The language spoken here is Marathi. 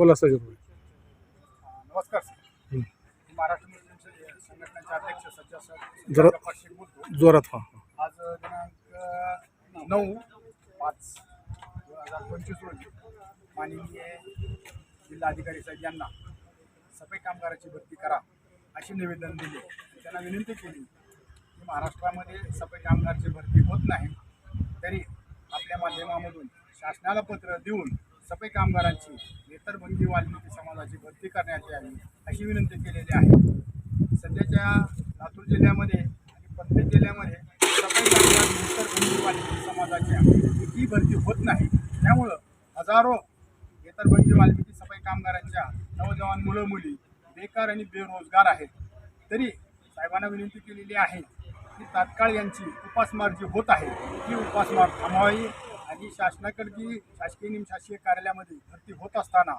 बोला सगळे नमस्कार सर. हं. मी महाराष्ट्र मुस्लिम संघटनेचे अध्यक्ष सज्जा सर जरा- बोलतो जोरात हा हा. आज दिनांक नऊ पाच दोन हजार पंचवीस रोजी माननीय जिल्हाधिकारी साहेब यांना सफाई कामगाराची भरती करा अशी निवेदन दिले. त्यांना विनंती केली की महाराष्ट्रामध्ये सफाई कामगारची भरती होत नाही तरी आपल्या माध्यमामधून शासनाला पत्र देऊन सफाई कामगारांची इतर बंदी वाल्मिकी समाजाची भरती करण्यात यावी अशी विनंती केलेली आहे. सध्याच्या लातूर जिल्ह्यामध्ये आणि प्रत्येक जिल्ह्यामध्ये इतर बंदी वाल्मिकी समाजाच्या ही भरती होत नाही. त्यामुळं हजारो इतर बंदी वाल्मिकी सफाई कामगारांच्या नवजवान मुलं मुली बेकार आणि बेरोजगार आहेत. तरी साहेबांना विनंती केलेली आहे की तात्काळ यांची उपासमार जी होत आहे ती उपासमार थांबवावी. ही शासनाकडची शासकीय निमशासकीय कार्यालयामध्ये भरती होत असताना